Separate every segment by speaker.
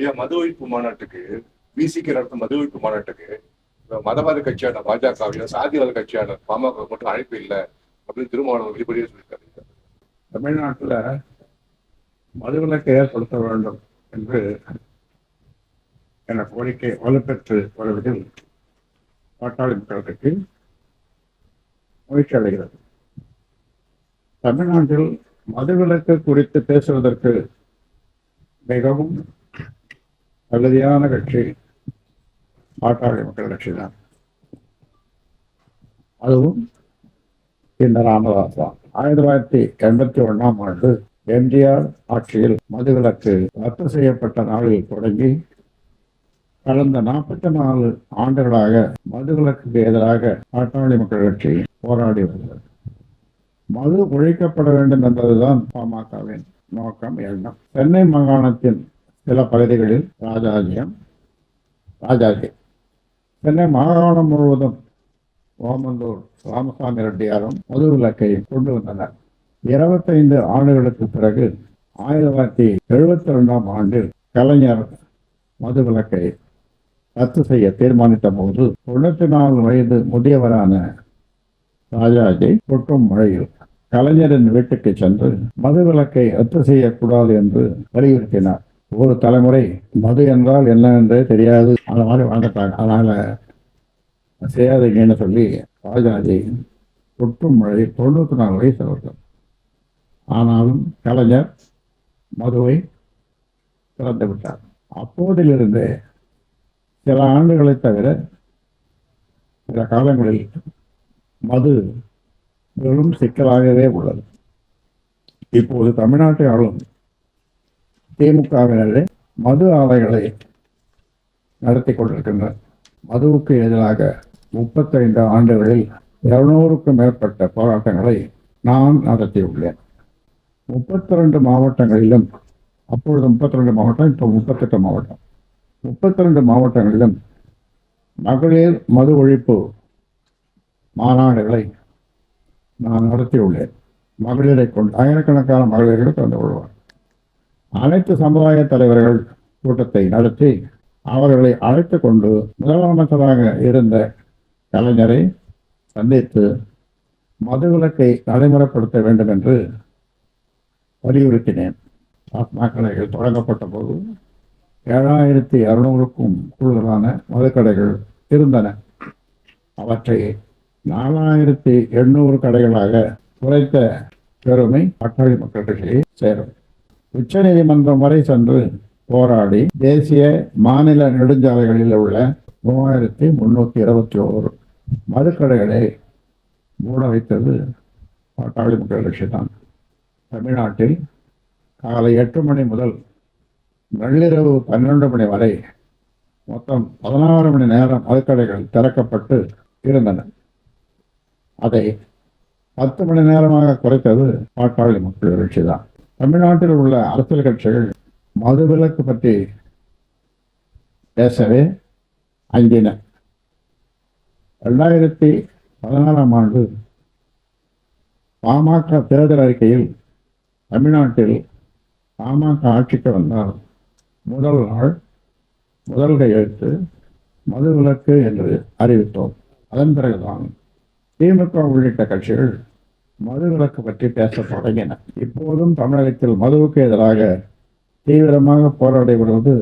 Speaker 1: ஐயா மது ஒழிப்பு மாநாட்டுக்கு பிசிக்கு நடத்தும் மது ஒழிப்பு மாநாட்டுக்கு மதவாத கட்சியான பாஜகவையும் சாதிவாத கட்சியான பாமக மட்டும் அழைப்பு இல்லை அப்படின்னு திருமாவளவன் வெளிப்படையே சொல்லியிருக்காரு.
Speaker 2: தமிழ்நாட்டில் மதுவிலக்கை ஏற்படுத்த வேண்டும் என்று என கோரிக்கை வலுப்பெற்று வருவதில் பாட்டாளி மக்கள் கட்சி முயற்சி அடைகிறது. தமிழ்நாட்டில் மதுவிலக்கு குறித்து பேசுவதற்கு மிகவும் தகுதியான கட்சி பாட்டாளி மக்கள் கட்சி தான். அதுவும் இந்த ராமதாஸ் தான் ஆயிரத்தி தொள்ளாயிரத்தி எண்பத்தி ஒண்ணாம் ஆண்டு எம்ஜிஆர் ஆட்சியில் மதுவிலக்கு ரத்து செய்யப்பட்ட நாளில் தொடங்கி கடந்த நாற்பத்தி நாலு ஆண்டுகளாக மதுவிலக்குக்கு எதிராக பாட்டாளி மக்கள் கட்சி போராடி வருகிறது. மது ஒழிக்கப்பட வேண்டும் என்பதுதான் பாமகவின் நோக்கம் எண்ணம். சென்னை மாகாணத்தின் சில பகுதிகளில் ராஜாஜியம் ராஜாஜி சென்னை மாகாணம் முழுவதும் ஓமந்தூர் ராமசாமி ரெட்டியாரும் மது விலக்கை கொண்டு வந்தனர். இருபத்தைந்து ஆண்டுகளுக்கு பிறகு ஆயிரத்தி தொள்ளாயிரத்தி எழுபத்தி ரெண்டாம் ஆண்டில் கலைஞர் மது விலக்கை ரத்து செய்ய தீர்மானித்த போது தொண்ணூத்தி நாலு வயது முதியவரான ராஜாஜி கொட்டும் மழையில் கலைஞரின் வீட்டுக்கு சென்று மது விலக்கை ரத்து செய்யக்கூடாது என்று வலியுறுத்தினார். ஒரு தலைமுறை மது என்றால் என்ன என்றே தெரியாது. அந்த மாதிரி வாழ்ந்துட்டாங்க. அதனால செய்யாதீங்கன்னு சொல்லி ராஜாஜி தொற்று மழை தொண்ணூத்தி நாலு வயசு அவர்கள். ஆனாலும் கலைஞர் மதுவை திறந்து விட்டார். அப்போதிலிருந்து சில ஆண்டுகளை தவிர சில காலங்களில் மது பெரும் சிக்கலாகவே உள்ளது. இப்போது தமிழ்நாட்டை ஆளும் திமுகவினரே மது ஆலைகளை நடத்தி கொண்டிருக்கின்றனர். மதுவுக்கு எதிராக முப்பத்தைந்து ஆண்டுகளில் இருநூறுக்கும் மேற்பட்ட போராட்டங்களை நான் நடத்தியுள்ளேன். முப்பத்தி ரெண்டு மாவட்டங்களிலும் அப்பொழுது முப்பத்தி ரெண்டு மாவட்டம் இப்போ முப்பத்தெட்டு மாவட்டம். முப்பத்தி ரெண்டு மாவட்டங்களிலும் மகளிர் மது ஒழிப்பு மாநாடுகளை நான் நடத்தியுள்ளேன். மகளிரை கொண்டு ஆயிரக்கணக்கான மகளிர்கள் கலந்து கொள்வார் அனைத்து சமுதாய தலைவர்கள் கூட்டத்தை நடத்தி அவர்களை அழைத்து கொண்டு முதலமைச்சராக இருந்த கலைஞரை சந்தித்து மதுவிலக்கை நடைமுறைப்படுத்த வேண்டும் என்று வலியுறுத்தினேன். ஆத்மா கடைகள் தொடங்கப்பட்ட போது ஏழாயிரத்தி அறுநூறுக்கும் கூடுதலான மதுக்கடைகள் இருந்தன. அவற்றை நாலாயிரத்தி எண்ணூறு கடைகளாக குறைத்த பெருமை பட்டாளி மக்கள் சேரும். உச்ச நீதிமன்றம் வரை சென்று போராடி தேசிய மாநில நெடுஞ்சாலைகளில் உள்ள மூவாயிரத்தி முன்னூற்றி இருபத்தி ஓரு மதுக்கடைகளை மூட வைத்தது பாட்டாளி மக்கள் கட்சி தான். தமிழ்நாட்டில் காலை எட்டு மணி முதல் நள்ளிரவு பன்னெண்டு மணி வரை மொத்தம் பதினாறு மணி நேரம் மதுக்கடைகள் திறக்கப்பட்டு இருந்தன. அதை பத்து மணி நேரமாக குறைத்தது பாட்டாளி மக்கள் கட்சி தான். தமிழ்நாட்டில் உள்ள அரசியல் கட்சிகள் மதுவிலக்கு பற்றி பேசவே அஞ்சின. ரெண்டாயிரத்தி பதினாறாம் ஆண்டு பாமக தேர்தல் அறிக்கையில் தமிழ்நாட்டில் பாமக ஆட்சிக்கு வந்தால் முதல் நாள் முதல் கையெழுத்து மதுவிலக்கு என்று அறிவித்தோம். அதன் பிறகுதான் திமுக உள்ளிட்ட கட்சிகள் மதுவிலக்கு பற்றி பேச தொடங்கின இப்போதும் தமிழகத்தில் மதுவுக்கு எதிராக தீவிரமாக போராடி வருவது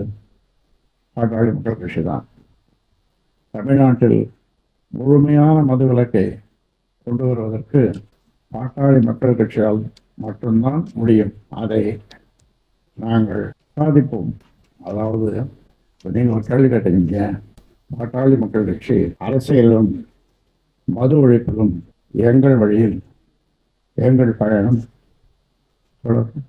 Speaker 2: பாட்டாளி மக்கள் கட்சி தான் தமிழ்நாட்டில் முழுமையான மதுவிலக்கை கொண்டு வருவதற்கு பாட்டாளி மக்கள் கட்சியால் மட்டும்தான் முடியும். அதை நாங்கள் சாதிப்போம் அதாவது நீங்கள் ஒரு கேள்வி கேட்டீங்க பாட்டாளி மக்கள் கட்சி அரசியலிலும் மது ஒழிப்பிலும் எங்கள் வழியில் எங்கள் பயணம். தொடரும்